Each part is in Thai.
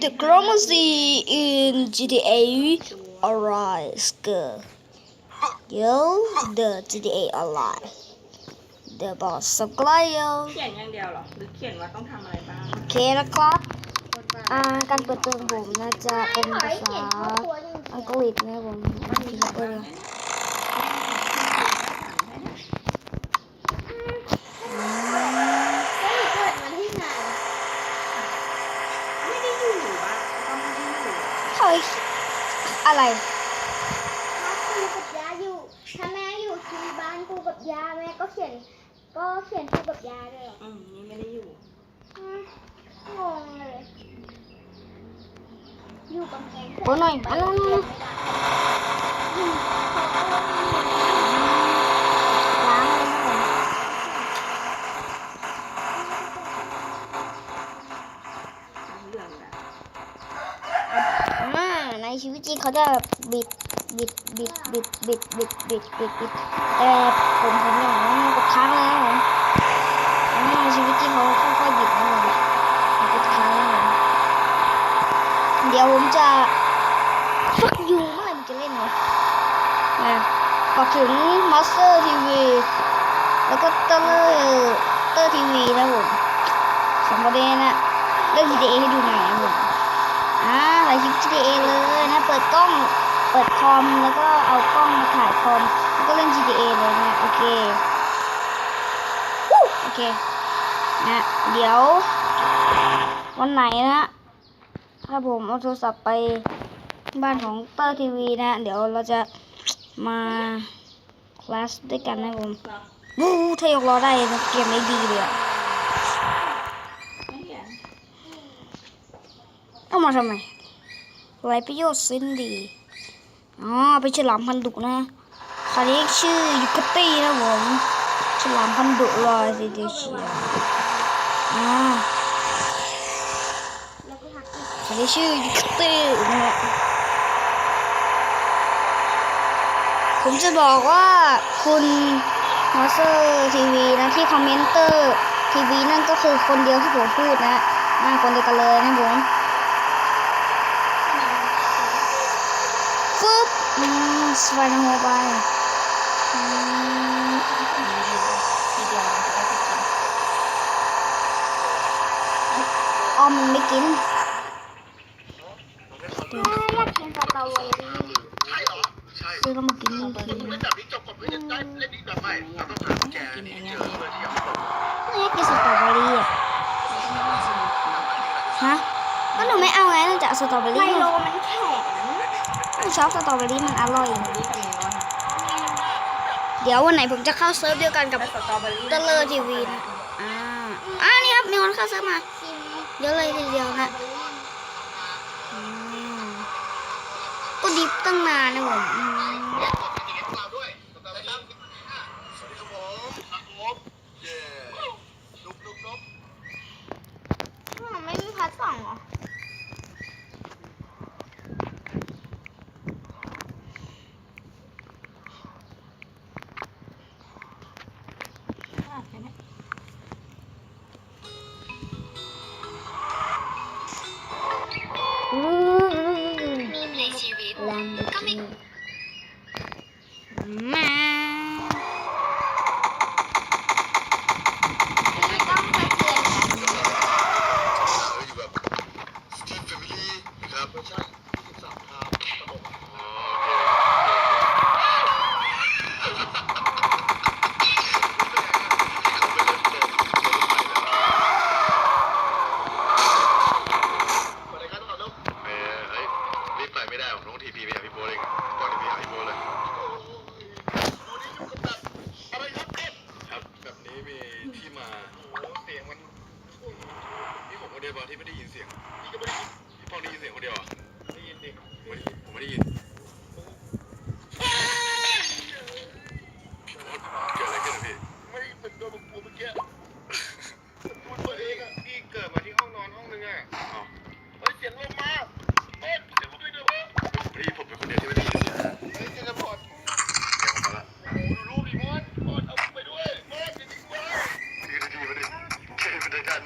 The Chromacy in GTA Arise girl. Yo, the GTA Arise. The boss supplier. เขียนอย่างเดียวเหรอ หรือเขียนว่าต้องทำอะไรบ้าง โอเคนะครับอ่าการเปิดเติมผมน่าจะเป็นภาษาอังกฤษนะผมมันมีที่สองเปิอัดนไหมไม่ได้อยู่อะก็ไม่ได้อยู่ เฮ้ย อะไรกูกับยาอยู่ ถ้าแม่อยู่ที่บ้านกูกับยาแม่ก็เขียน ก็เขียนกูกับยาเลยเหรออืมนี่ไม่ได้อยู่ อืมงงเลย อยู่กำแพงโอ้หน่อยอันนั้นอืมเขาก็ล้างเลยนะผ ชีวิตจริงเขาจะบิดบิดบิดบิดบิดบิดบิดบิดบิดแต่ผมผมอย่างนั้นกดค้างเลยนะผมอ่าชีวิตจริงเขาค่อยๆบิดนะผมกดค้างนะผมเดี๋ยวผมจะฟักยูเมื่อไหร่มันจะเล่นวะนะฝากถึงมาสเตอร์ทีวีแล้วก็เตอร์เตอร์ทีวีนะผมสองประเด็นนะเรื่อง GTA ให้ดูหน่อยนะผมอ่าหลายคลิป GTA เลยนะเปิด กล้องเปิดคอมแล้วก็เอากล้องมาถ่ายคอมแล้วก็เล่น GTA เลยนะ โอเคโอเคนะเดี๋ยว วันไหนนะถ้าผมเอาโทรศัพท์ไปบ้านของเตอร์ทีวีนะ เดี๋ยวเราจะมาคลาสด้วยกันนะผมวู้ถ้ายกล้อได้นะเกมไม่ดีเลยอะไม่เขียนเอามาทำไม ไรประโยชน์สิ้นดีอ๋อเป็นฉลามพันดุนะคันนี้ชื่อยูคตี้นะผมฉลามพันดุลอยสิเดียวเชียวอ่าแล้วก็หักอีกคันนี้ชื่อยูคตี้นะผมจะบอกว่าคุณมาสเตอร์ทีวีนะที่คอมเมนเตอร์ทีวีนั่นก็คือคนเดียวที่ผมพูดนะอ่าคนเดียวกันเลยนะผม ฟึบอืมสไปร์โฮไปอืมทีเดียวมันจะได้ไปกินออมมันไม่กินแม่อยากกินสตรอเบอรี่ซื้อแล้วมากินนี่ทีนะกินอันเนี้ยไม่อยากกินสตรอเบอรี่อะฮะก็หนูไม่เอาไงนอกจากสตรอเบอไมรี่โลมันแข็งหนู ชอบสตรอเบอรี่มันอร่อยนี่กับเมลอนอะเดี๋ยววันไหนผมจะเข้าเซิร์ฟเดียวกันกับแล้วสตรอเบอรี่เตอร์เลอร์ทีวีนะอ่าอ่านี่ครับมีคนเข้าเซิร์ฟมาชิมเยอะเลยทีเดียวนะอืมก็ดิฟตั้งนานนะผมอืม which I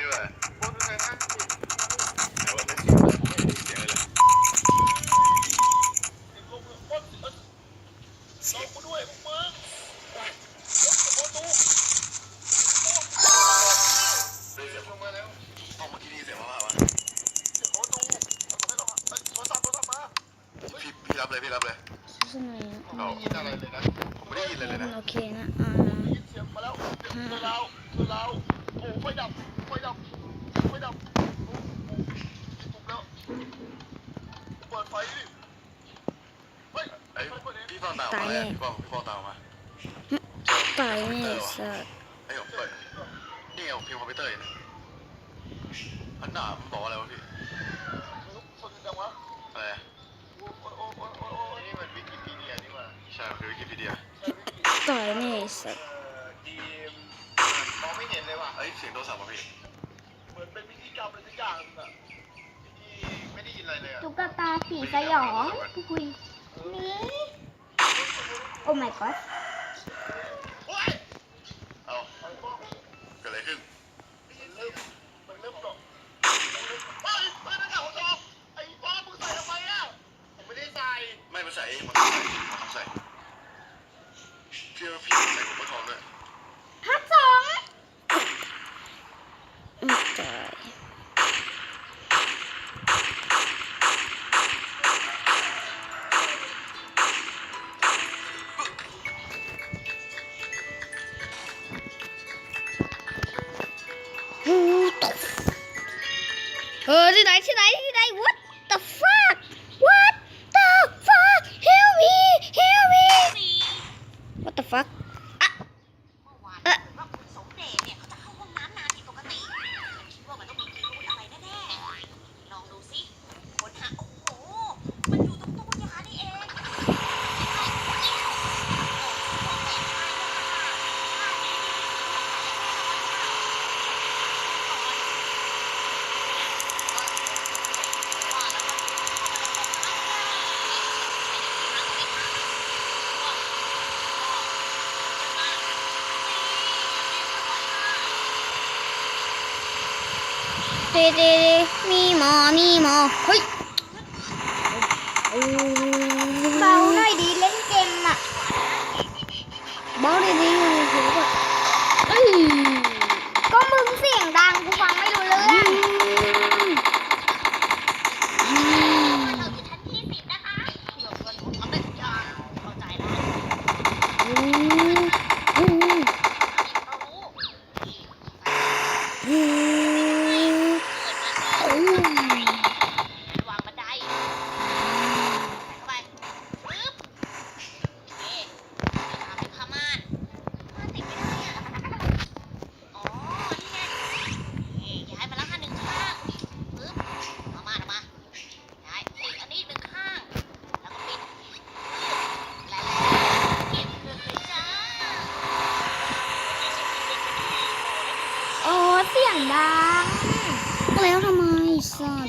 ดีกว่าโคตรเลยต่ว่าไม่เสียงเสียงเลยลงกูด้วยมึงพี่รับเลยพี่รับเลยใช่ไหมเราไม่ได้ยินอะไรยนผมไม่ได้ยินเลยโอเคนะอ่าเสียงมาแล้วเวลาเวา โอ้เนี่ฟัตามเลยพี่ยสัสว์พี่คอมพิวเตอร์อันหนามันบอกอะไรวะพี่คนจังวะอะไรนี่มันวิกิพีเดียนี่ว่าใช่คือวิกิพีเดียตายแน่สัส เอ้ยเสียงโทรศัพท์ป่ะพี่เหมือนเป็นพิธีกรรมอะไรสักอย่างอะระตุ๊กตาสีสยองคุยนี่โอ้ my god てれれ。みもみも。ほい。お我要什么意思啊？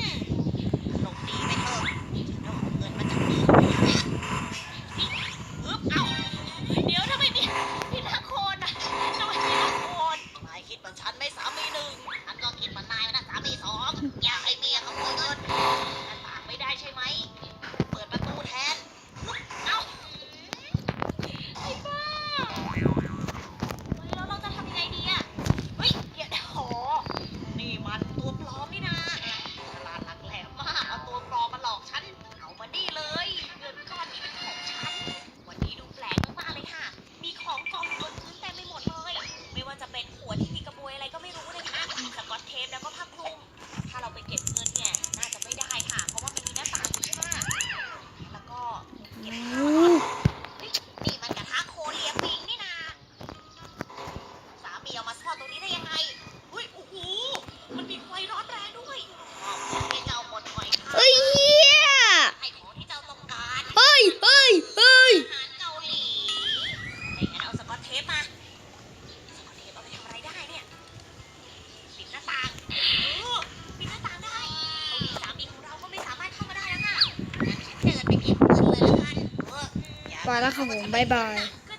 แล้วค่ะผมบ๊ายบาย